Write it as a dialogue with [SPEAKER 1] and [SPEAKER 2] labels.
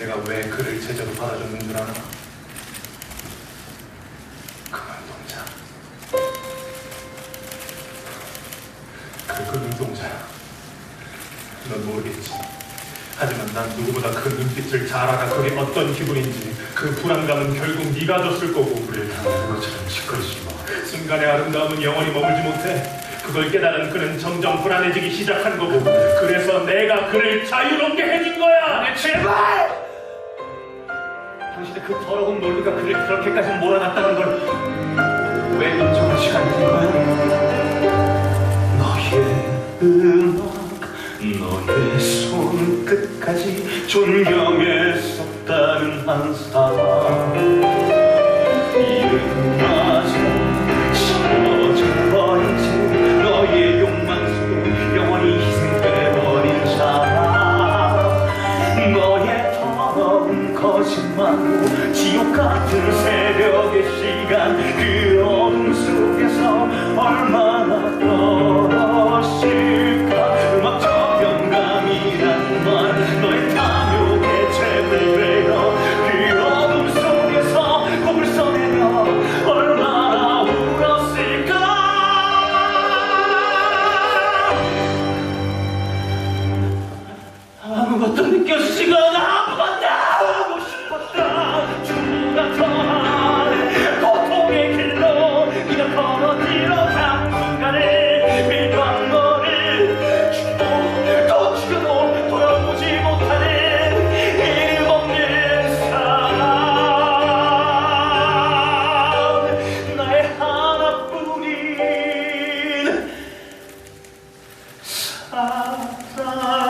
[SPEAKER 1] 내가 왜 그를 제자로 받아줬는 줄 아나? 그 눈동자. 그, 그 눈동자야. 넌 모르겠지. 하지만 난 누구보다 그 눈빛을 잘 알아. 그게 어떤 기분인지. 그 불안감은 결국 네가 줬을 거고 그래.
[SPEAKER 2] 것처럼 시끄럽지 마.
[SPEAKER 1] 순간의 아름다움은 영원히 머물지 못해. 그걸 깨달은 그는 점점 불안해지기 시작한 거고. 그래서 내가 그를 자유롭게 해준 거야.
[SPEAKER 2] 아, 제발! 더러운 논리가 그를 그렇게까지 몰아놨다는 걸 왜 인정할 시간이 된 거야? 너의 음악, 너의 손끝까지 존경했었다는 한 사람 거짓말로 지옥 같은 새벽의 시간 그 속에서 얼마나 떨었을까? 음악적 영감이란 말 너의 탐욕에 재배되어 그 어둠 속에서 곡을 써내며 얼마나 울었을까? 아무것도 느껴지지가 않아 감 사.